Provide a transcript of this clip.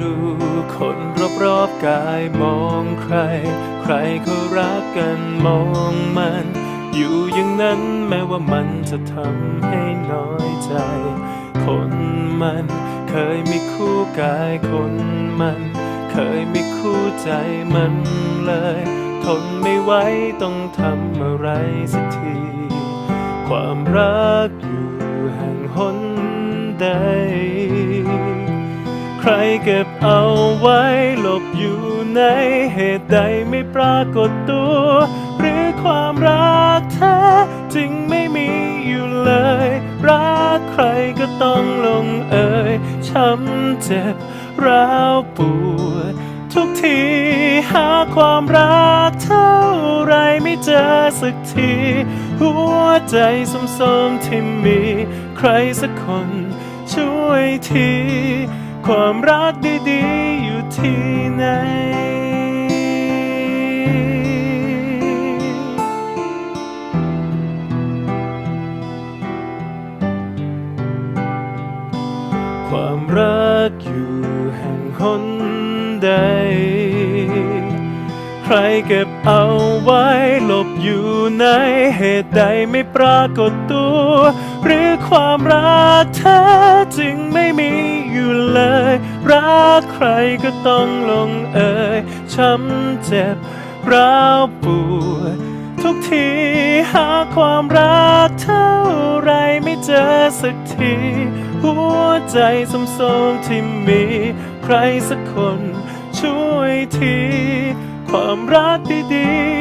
ดูคนรอบๆกายมองใคร ใครเขารักกันมองมัน อยู่อย่างนั้นแม้ว่ามันจะทำให้น้อยใจ คนมันเคยมีคู่กายคนมัน เคยมีคู่ใจมันเลย ทนไม่ไหวต้องทำอะไรสักที ความรักอยู่แห่งหน ใครเก็บเอาไว้หลบอยู่ในเหตุใดไม่ปรากฏตัว หรือความรักแท้จริงไม่มีอยู่เลย รักใครก็ต้องลงเอ่ยช้ำเจ็บร้าวปวดทุกทีหาความรักเท่าไรไม่เจอสักที หัวใจสมสมๆที่มี ใครสักคนช่วยที ความรักดีๆ อยู่ที่ไหน ความรักอยู่แห่งหนใด ใครเก็บเอาไว้หลบอยู่ในเหตุใดไม่ปรากฏตัว หรือความรักแท้จริงไม่มีอยู่เลย รักใครก็ต้องลงเอ่ยช้ำเจ็บร้าวปวดทุกทีหาความรักเท่าไรไม่เจอสักที หัวใจสมสมที่มี ใครสักคนช่วยที ความรักดีๆ